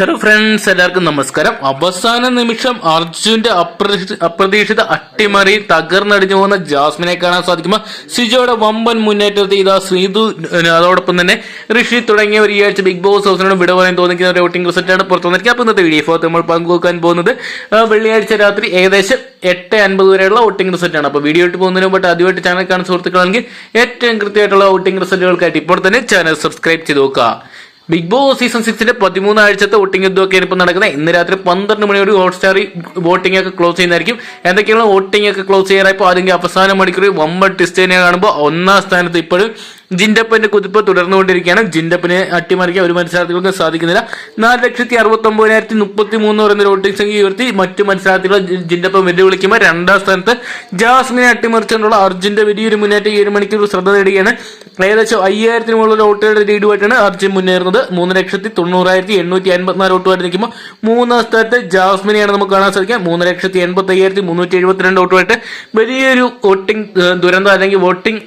Hello friends എല്ലാവർക്കും നമസ്കാരം. അവസാന നിമിഷം അർജുന്റെ അപ്രതീക്ഷ- അപ്രതീക്ഷിത അട്ടിമറി തകർന്നടിഞ്ഞു പോകുന്ന ജാസ്മിനെ കാണാൻ സാധിക്കുമ്പോൾ സിജോയുടെ വമ്പൻ മുന്നേറ്റത്തിൽ ഇതാ ശ്രീതു അതോടൊപ്പം തന്നെ ഋഷി തുടങ്ങിയ ഈ ആഴ്ച ബിഗ് ബോസ് ഹൗസിനോട് വിട തോന്നിക്കുന്ന ഒരു വോട്ടിംഗ് റിസൾട്ടാണ് പുറത്തു വന്നിരിക്കുക അപ്പോൾ ഇന്നത്തെ വീഡിയോ നമ്മൾ പങ്കുവെക്കാൻ പോകുന്നത് വെള്ളിയാഴ്ച രാത്രി ഏകദേശം എട്ട് അൻപത് വരെയുള്ള വോട്ടിംഗ് റിസൾട്ടാണ്. അപ്പോൾ വീഡിയോ ഇട്ട് പോകുന്നതിന് മുമ്പ് ആദ്യമായിട്ട് ചാനൽ കാണുന്ന സുഹൃത്തുക്കളാണെങ്കിൽ ഏറ്റവും കൃത്യമായിട്ടുള്ള വോട്ടിംഗ് റിസൾട്ടുകൾക്കായിട്ട് ഇപ്പോൾ തന്നെ ചാനൽ സബ്സ്ക്രൈബ് ചെയ്ത് നോക്കുക. ബിഗ് ബോസ് സീസൺ സിക്സിന്റെ പതിമൂന്ന് ആഴ്ചത്തെ വോട്ടിംഗ് യുദ്ധമൊക്കെയാണ് ഇപ്പോൾ നടക്കുന്നത്. ഇന്ന് രാത്രി പന്ത്രണ്ട് മണിയോട് ഹോട്ട്സ്റ്റാർ വോട്ടിംഗ് ഒക്കെ ക്ലോസ് ചെയ്യുന്നതായിരിക്കും. എന്തൊക്കെയാണ് വോട്ടിംഗ് ഒക്കെ ക്ലോസ് ചെയ്യാറായപ്പോൾ അതിന്റെ അവസാന മണിക്കൂർ വമ്പൻ തന്നെ കാണുമ്പോൾ ഒന്നാം സ്ഥാനത്ത് ഇപ്പോഴും ജിൻഡപ്പന്റെ കുതിപ്പ് തുടർന്നുകൊണ്ടിരിക്കുകയാണ്. ജിൻഡപ്പിനെ അട്ടിമറിക്കാൻ ഒരു മത്സരാർത്ഥികൾക്ക് സാധിക്കുന്നില്ല. നാല് ലക്ഷത്തി അറുപത്തി ഒമ്പതിനായിരത്തി മുപ്പത്തി മൂന്ന് പറയുന്ന വോട്ടിംഗ് സംഖ്യ ഉയർത്തി മറ്റു മത്സരാർത്ഥികൾ ജിൻഡപ്പ് വെല്ലുവിളിക്കുമ്പോൾ രണ്ടാം സ്ഥാനത്ത് ജാസ്മിനെ അട്ടിമറിച്ചുകൊണ്ടുള്ള അർജുന്റെ വലിയൊരു മുന്നേറ്റം ഏഴ് മണിക്കൂർ ശ്രദ്ധ നേടുകയാണ്. ഏകദേശം അയ്യായിരത്തിന് മുകളിലുള്ള വോട്ടുകളുടെ ലീഡുമായിട്ടാണ് അർജുൻ മുന്നേറുന്നത്. മൂന്ന് ലക്ഷത്തി തൊണ്ണൂറായിരത്തി എണ്ണൂറ്റി അൻപത്തിനാല് വോട്ടുമായിട്ട് നിൽക്കുമ്പോൾ മൂന്നാം സ്ഥാനത്ത് ജാസ്മിനെയാണ് നമുക്ക് കാണാൻ സാധിക്കുക. മൂന്ന് ലക്ഷത്തി എൺപത്തി അയ്യായിരത്തി മുന്നൂറ്റി എഴുപത്തിരണ്ട് വോട്ടുമായിട്ട് വലിയൊരു വോട്ടിംഗ് ദുരന്തം അല്ലെങ്കിൽ വോട്ടിംഗ്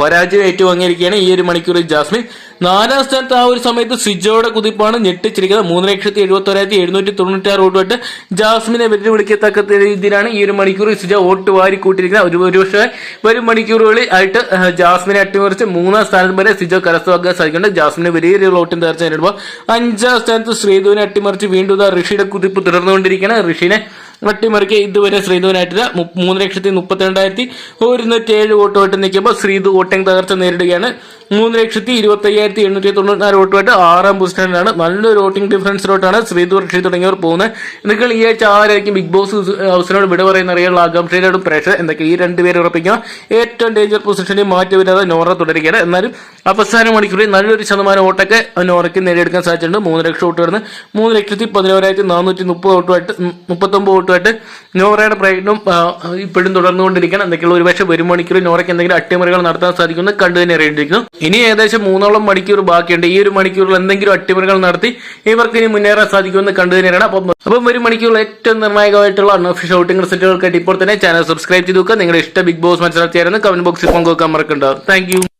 പരാജയം ഏറ്റുവാങ്ങിയിരിക്കുകയാണ് ഈ ഒരു മണിക്കൂർ ജാസ്മിൻ. നാലാം സ്ഥാനത്ത് ആ ഒരു സമയത്ത് സ്വിജോയുടെ കുതിപ്പാണ് ഞെട്ടിച്ചിരിക്കുന്നത്. മൂന്ന് ലക്ഷത്തി എഴുപത്തി ഒരായിരത്തി എഴുന്നൂറ്റി തൊണ്ണൂറ്റി ആറ് വോട്ട് വിട്ട് ജാസ്മിനെ വെല്ലുവിളിക്കത്തക്ക രീതിയിലാണ് ഈ ഒരു മണിക്കൂർ സിജോ വോട്ട് വാരി കൂട്ടിയിരിക്കുന്നത് ഒരു ഒരുപക്ഷെ വരും മണിക്കൂറുകളിൽ ആയിട്ട് ജാസ്മിനെ അട്ടിമറിച്ച് മൂന്നാം സ്ഥാനത്ത് വരെ സിജോ കരസ്ഥമാക്കാൻ സാധിക്കുന്നുണ്ട്. ജാസ്മിന് വലിയൊരു വോട്ടിന് തകർച്ച നേരിടുമ്പോൾ അഞ്ചാം സ്ഥാനത്ത് ശ്രീധുവിനെ അട്ടിമറിച്ച് വീണ്ടും ഋഷിയുടെ കുതിപ്പ് തുടർന്നുകൊണ്ടിരിക്കുകയാണ്. ഋഷിനെ അട്ടിമറിക്ക് ഇതുവരെ ശ്രീധുവിനായിട്ടില്ല മു- മൂന്ന് ലക്ഷത്തി മുപ്പത്തി രണ്ടായിരത്തി ഒരുന്നൂറ്റി ഏഴ് വോട്ടുമായിട്ട് നിൽക്കുമ്പോൾ ശ്രീധു വോട്ടിംഗ് തകർച്ച നേരിടുകയാണ്. മൂന്ന് ലക്ഷത്തി ഇരുപത്തി അയ്യായിരത്തി എണ്ണൂറ്റി തൊണ്ണൂറ്റിനാല് വോട്ടുമായിട്ട് ആറാം പൊസിഷനിലാണ് നല്ലൊരു വോട്ടിംഗ് ഡിഫറൻസിലോട്ടാണ് ശ്രീധു റക്ഷി തുടങ്ങിയവർ പോകുന്നത്. നിങ്ങൾ ഈ ആഴ്ച ആരായിരിക്കും ബിഗ് ബോസ് ഹൗസിനോട് വിട പറയുന്ന അറിയാനുള്ള ആകാംക്ഷയിലോടും പ്രേക്ഷകർ. എന്തൊക്കെ? ഈ രണ്ടുപേരെ ഉറപ്പിക്കുക. ഏറ്റവും ഡേഞ്ചർ പൊസിഷനിൽ മാറ്റി വരാതെ നോറ തുടരുകയാണ്. എന്നാലും അവസാന മണിക്കൂറിൽ നല്ലൊരു ശതമാനം വോട്ടൊക്കെ നോറയ്ക്ക് നേടിയെടുക്കാൻ സാധിച്ചിട്ടുണ്ട്. മൂന്ന് ലക്ഷം വോട്ട് വരുന്ന മൂന്ന് ലക്ഷത്തി പതിനോരായിരത്തി നാനൂറ്റി മുപ്പത് വോട്ടുമായിട്ട് മുപ്പത്തൊമ്പത് വോട്ടുമായിട്ട് നോറയുടെ പ്രയത്നം ഇപ്പോഴും തുടർന്നുകൊണ്ടിരിക്കണം എന്തൊക്കെയുള്ള ഒരുപക്ഷെ ഒരു മണിക്കൂർ നോറയ്ക്ക് എന്തെങ്കിലും അട്ടിമറികൾ നടത്താൻ സാധിക്കുമെന്ന് കണ്ടു തന്നെ അറിയേണ്ടിയിരിക്കുന്നു. ഇനി ഏകദേശം മൂന്നോളം മണിക്കൂർ ബാക്കിയുണ്ട്. ഈ ഒരു മണിക്കൂറിൽ എന്തെങ്കിലും അട്ടിമറികൾ നടത്തി ഇവർക്ക് ഇനി മുന്നേറാൻ സാധിക്കുമെന്ന് കണ്ടു തന്നെയാണ് അപ്പം അപ്പം ഒരു മണിക്കൂറിൽ ഏറ്റവും നിർണായകമായിട്ടുള്ള അൺഒഫീഷ്യൽ ഔട്ടിംഗ് റിസൾട്ടുകൾക്കായിട്ട് ഇപ്പോൾ തന്നെ ചാനൽ സബ്സ്ക്രൈബ് ചെയ്ത് നോക്കുക നിങ്ങളുടെ ഇഷ്ട ബിഗ് ബോസ് മനസ്സിലാക്കിയായിരുന്നു കമന്റ് ബോക്സിൽ പങ്കുവെക്കാൻ മറക്കണ്ടാവും താങ്ക്